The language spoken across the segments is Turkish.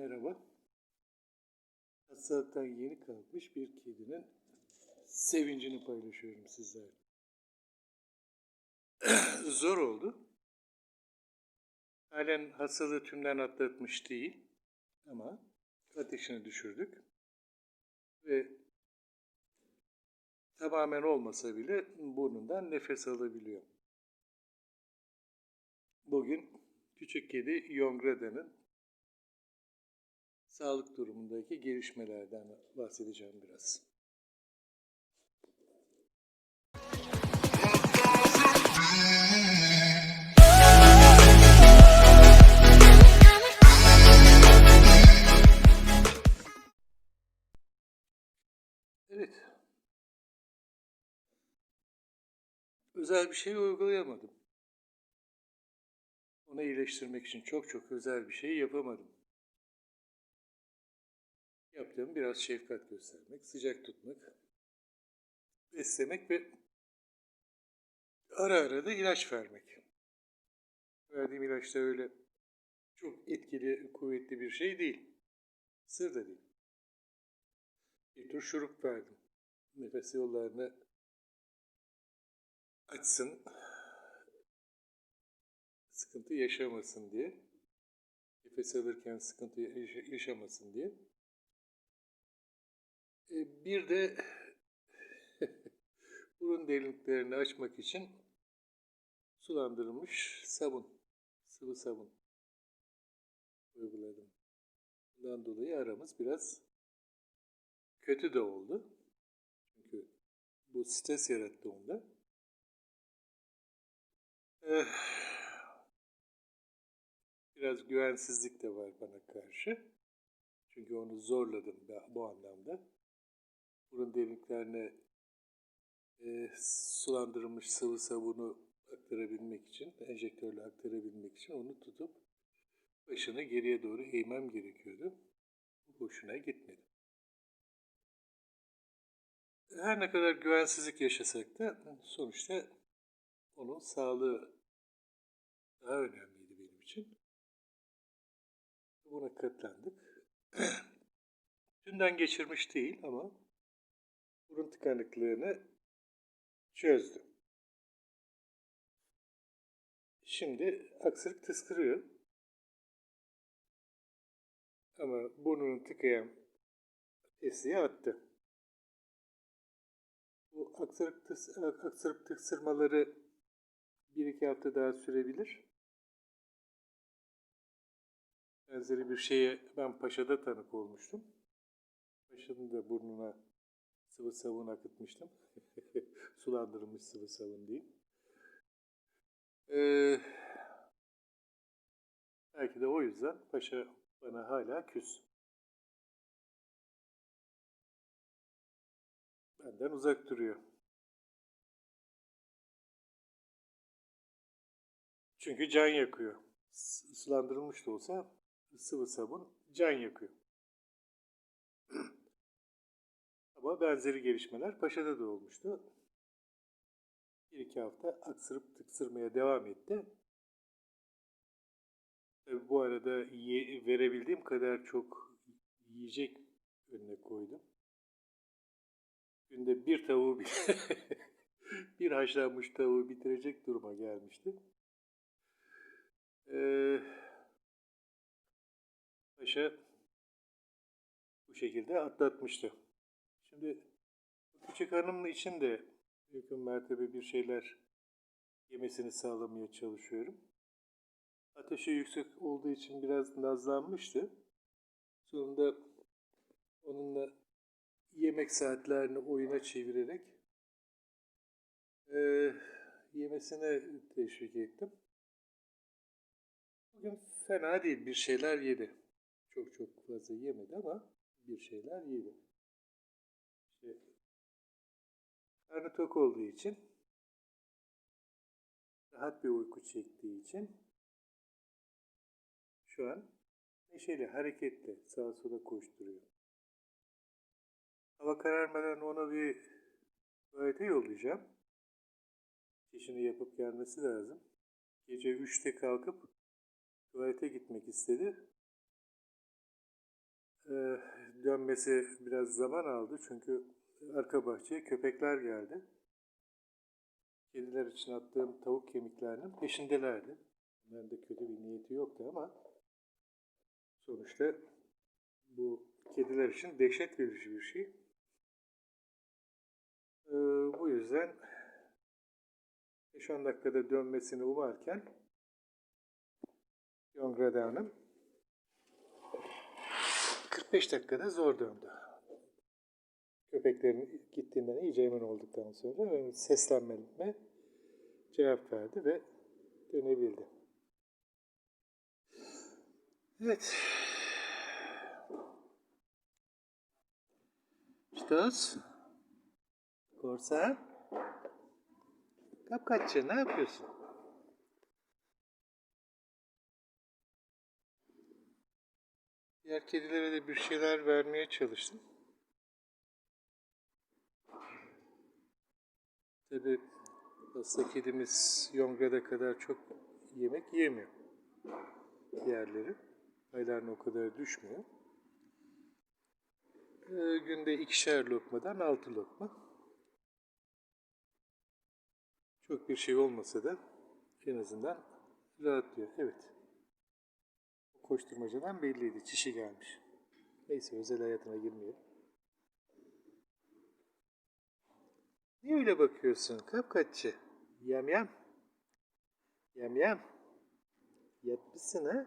Merhaba. Hastalıktan yeni kalkmış bir kedinin sevincini paylaşıyorum sizlerle. Zor oldu. Halen hastalığı tümden atlatmış değil ama ateşini düşürdük. Ve tamamen olmasa bile burnundan nefes alabiliyor. Bugün küçük kedi Yongrada'nın sağlık durumundaki gelişmelerden bahsedeceğim biraz. Evet. Özel bir şey uygulayamadım. Onu iyileştirmek için çok çok özel bir şey yapamadım. Yaptığım biraz şefkat göstermek, sıcak tutmak, beslemek ve ara ara da ilaç vermek. Verdiğim ilaç da öyle çok etkili, kuvvetli bir şey değil. Sır da değil. Bir tür şurup verdim. Nefes yollarını açsın, sıkıntı yaşamasın diye. Nefes alırken sıkıntı yaşa- yaşamasın diye. E, Bir de burun derinliklerini açmak için sulandırılmış sabun, sıvı sabun uyguladım. Bundan dolayı aramız biraz kötü de oldu. Çünkü bu stres yarattı onda. Eh, Biraz güvensizlik de var bana karşı. Çünkü onu zorladım bu anlamda. Burun deliklerine e, sulandırılmış sıvı sabunu aktarabilmek için, enjektörle aktarabilmek için onu tutup başını geriye doğru eğmem gerekiyordu. Bu hoşuna gitmedi. Her ne kadar güvensizlik yaşasak da sonuçta onun sağlığı daha önemliydi benim için. Buna katlandık. Dünden geçirmiş değil ama burun tıkanıklığını çözdü. Şimdi aksırık tıskırıyor. Ama burnunu tıkayan pisliği attı. Bu aksırık, tıs, aksırık tıksırmaları bir iki hafta daha sürebilir. Benzeri bir şeye ben Paşa'da tanık olmuştum. Paşa'nın da burnuna sıvı sabun akıtmıştım. Sulandırılmış sıvı sabun değil. Ee, belki de o yüzden Paşa bana hala küs. Benden uzak duruyor. Çünkü can yakıyor. Sulandırılmış da olsa sıvı sabun can yakıyor. Ama benzeri gelişmeler Paşa'da da olmuştu. Bir iki hafta aksırıp tıksırmaya devam etti. Tabii bu arada verebildiğim kadar çok yiyecek önüne koydum. Günde bir tavuğu bile bir haşlanmış tavuğu bitirecek duruma gelmişti. Ee, Paşa bu şekilde atlatmıştı. Şimdi küçük hanım için de mümkün mertebe bir şeyler yemesini sağlamaya çalışıyorum. Ateşi yüksek olduğu için biraz nazlanmıştı. Sonunda onunla yemek saatlerini oyuna çevirerek eee, yemesine teşvik ettim. Bugün fena değil, bir şeyler yedi. Çok çok fazla yemedi ama bir şeyler yedi. İşte, karnı tok olduğu için, rahat bir uyku çektiği için şu an neşeli, hareketli, sağa sola koşturuyor. Hava kararmadan ona bir tuvalete yollayacağım. İşini yapıp gelmesi lazım. Gece 3'te kalkıp tuvalete gitmek istedi. e, dönmesi biraz zaman aldı çünkü arka bahçeye köpekler geldi. Kediler için attığım tavuk kemiklerinin peşindelerdi. Da kötü bir niyeti yoktu ama sonuçta bu kediler için dehşet verici bir şey. Ee, bu yüzden 5-10 dakikada dönmesini umarken Yongrada 45 dakikada zor döndü. Köpeklerin gittiğinden iyice emin olduktan sonra benim seslenmeme cevap verdi ve dönebildi. Evet. Stos. Korsan. Kapkaççı ne yapıyorsun? Diğer kedilere de bir şeyler vermeye çalıştım. Tabi hasta kedimiz Yongra'da kadar çok yemek yemiyor. Diğerleri aylarına o kadar düşmüyor. Ee, günde ikişer lokmadan altı lokma. Çok bir şey olmasa da en azından rahatlıyor. Evet. Koşturmacadan belliydi. Çişi gelmiş. Neyse özel hayatına girmeyelim. Niye öyle bakıyorsun kapkaççı? Yam yam. Yam yam. Yatmışsın ha?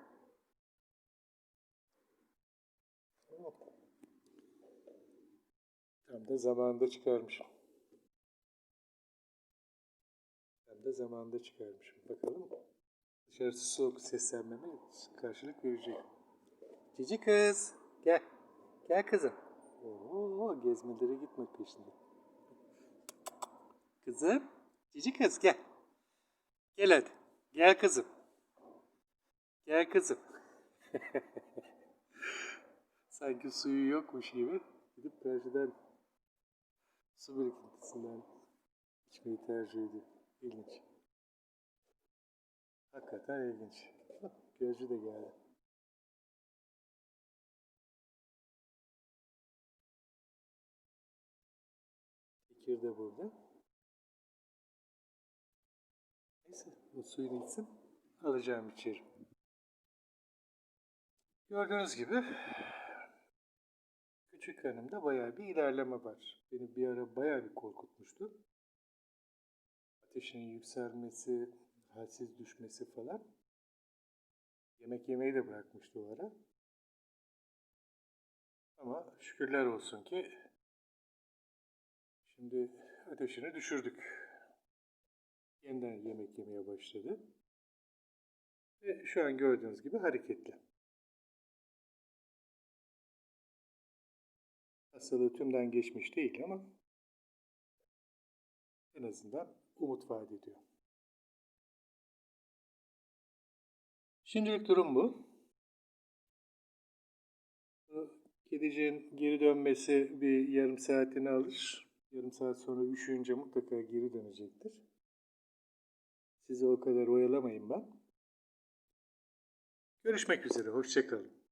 Tam da zamanında çıkarmışım. Tam da zamanında çıkarmışım. Bakalım dışarısı soğuk seslenmeme karşılık verecek. Cici kız gel. Gel kızım. Oo, gezmelere gitme peşinde. Kızım. Cici kız gel. Gel hadi. Gel kızım. Gel kızım. Sanki suyu yokmuş gibi gidip karşıdan su birikintisinden içmeyi tercih ediyor. İlginç. Hakikaten ilginç. Gözcü de geldi. Fikir de burada. Neyse bu suyunu içsin. Alacağım içeri. Gördüğünüz gibi küçük hanımda bayağı bir ilerleme var. Beni bir ara bayağı bir korkutmuştu. Ateşinin yükselmesi, halsiz düşmesi falan. Yemek yemeyi de bırakmıştı o ara. Ama şükürler olsun ki şimdi ateşini düşürdük. Yeniden yemek yemeye başladı. Ve şu an gördüğünüz gibi hareketli. Hastalığı tümden geçmiş değil ama en azından umut vaat ediyor. Şimdilik durum bu. Kediciğin geri dönmesi bir yarım saatini alır. Yarım saat sonra üşüyünce mutlaka geri dönecektir. Sizi o kadar oyalamayın ben. Görüşmek üzere, hoşçakalın.